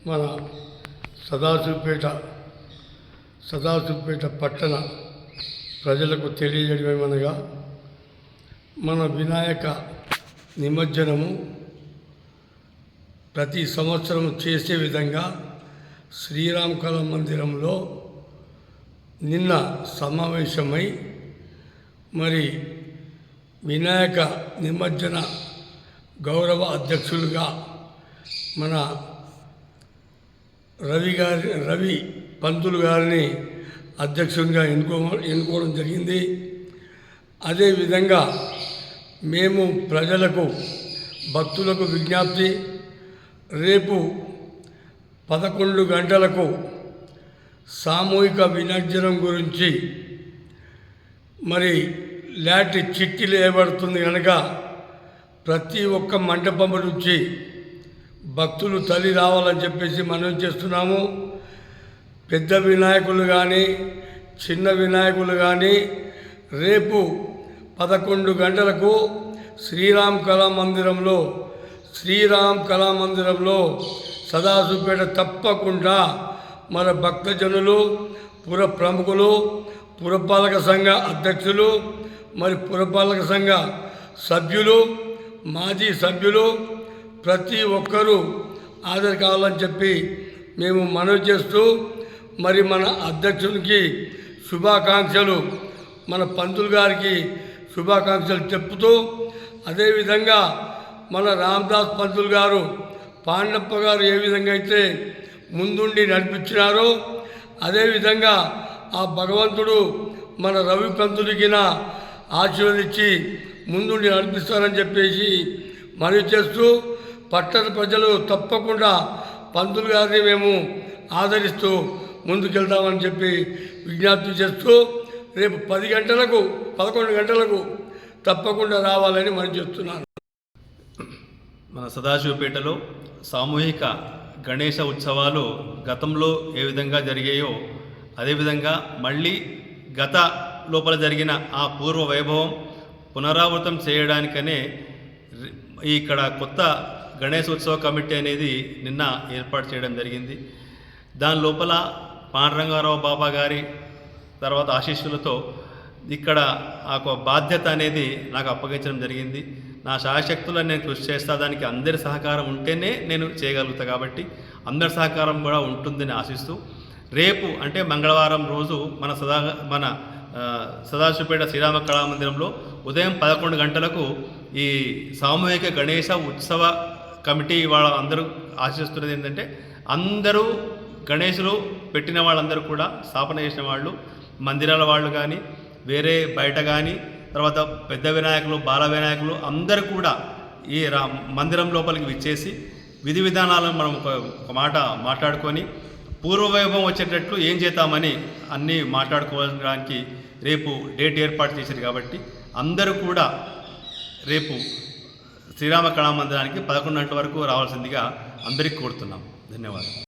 మన సదాశివపేట సదాశివపేట పట్టణ ప్రజలకు తెలియజేయడమేమనగా మన వినాయక నిమజ్జనము ప్రతి సంవత్సరం చేసే విధంగా శ్రీరామ్ మందిరంలో నిన్న సమావేశమై మరి వినాయక నిమజ్జన గౌరవ అధ్యక్షులుగా మన రవి గారి రవి పంతులు గారిని అధ్యక్షునిగా ఎన్నుకో ఎన్నుకోవడం జరిగింది. అదేవిధంగా మేము ప్రజలకు భక్తులకు విజ్ఞప్తి రేపు పదకొండు గంటలకు సామూహిక వినర్జనం గురించి మరి లాంటి చిట్టి లేబడుతుంది కనుక ప్రతి ఒక్క మంటపం నుంచి భక్తులు తల్లి రావాలని చెప్పేసి మనం చేస్తున్నాము. పెద్ద వినాయకులు కానీ చిన్న వినాయకులు కానీ రేపు పదకొండు గంటలకు శ్రీరామ్ కళా మందిరంలో శ్రీరామ్ కళా మందిరంలో సదాశివపేట తప్పకుండా మన భక్తజనులు పుర ప్రముఖులు పురపాలక సంఘ అధ్యక్షులు మరి పురపాలక సంఘ సభ్యులు మాజీ సభ్యులు ప్రతి ఒక్కరూ హాజరు కావాలని చెప్పి మేము మనవి చేస్తూ మరి మన అధ్యక్షునికి శుభాకాంక్షలు మన పంతులు గారికి శుభాకాంక్షలు చెప్తూ అదేవిధంగా మన రామదాస్ పంతులు గారు పాండప్ప గారు ఏ విధంగా అయితే ముందుండి నడిపించినారో అదేవిధంగా ఆ భగవంతుడు మన రవి పంతుడికిన ఆశీర్వదించి ముందుండి నడిపిస్తారని చెప్పేసి మనవి చేస్తూ పట్టణ ప్రజలు తప్పకుండా పంతులు గారిని మేము ఆదరిస్తూ ముందుకెళ్తామని చెప్పి విజ్ఞప్తి చేస్తూ రేపు పది గంటలకు పదకొండు గంటలకు తప్పకుండా రావాలని మనం చెప్తున్నాను. మన సదాశివపేటలో సామూహిక గణేష ఉత్సవాలు గతంలో ఏ విధంగా జరిగాయో అదేవిధంగా మళ్ళీ గత లోపల జరిగిన ఆ పూర్వ వైభవం పునరావృతం చేయడానికనే ఇక్కడ కొత్త గణేష్ ఉత్సవ కమిటీ అనేది నిన్న ఏర్పాటు చేయడం జరిగింది. దాని లోపల పాండరంగారావు బాబా గారి తర్వాత ఆశీస్సులతో ఇక్కడ ఆ బాధ్యత అనేది నాకు అప్పగించడం జరిగింది. నా శాశక్తులను నేను కృషి చేస్తా దానికి అందరి సహకారం ఉంటేనే నేను చేయగలుగుతా కాబట్టి అందరి సహకారం కూడా ఉంటుందని ఆశిస్తూ రేపు అంటే మంగళవారం రోజు మన సదా మన సదాశివపేట శ్రీరామ కళామందిరంలో ఉదయం పదకొండు గంటలకు ఈ సామూహిక గణేశ ఉత్సవ కమిటీ వాళ్ళ అందరూ ఆశిస్తున్నది ఏంటంటే అందరూ గణేశులు పెట్టిన వాళ్ళందరూ కూడా స్థాపన చేసిన వాళ్ళు మందిరాల వాళ్ళు కానీ వేరే బయట కానీ తర్వాత పెద్ద వినాయకులు బాల వినాయకులు అందరూ కూడా ఈ రా మందిరం లోపలికి విచ్చేసి విధి విధానాలను మనం ఒక మాట మాట్లాడుకొని పూర్వవైభవం వచ్చేటట్లు ఏం చేద్దామని అన్నీ మాట్లాడుకోవడానికి రేపు డేట్ ఏర్పాటు చేశారు కాబట్టి అందరూ కూడా రేపు శ్రీరామ కళామందిరానికి పదకొండు గంటల వరకు రావాల్సిందిగా అందరికీ కోరుతున్నాం. ధన్యవాదాలు.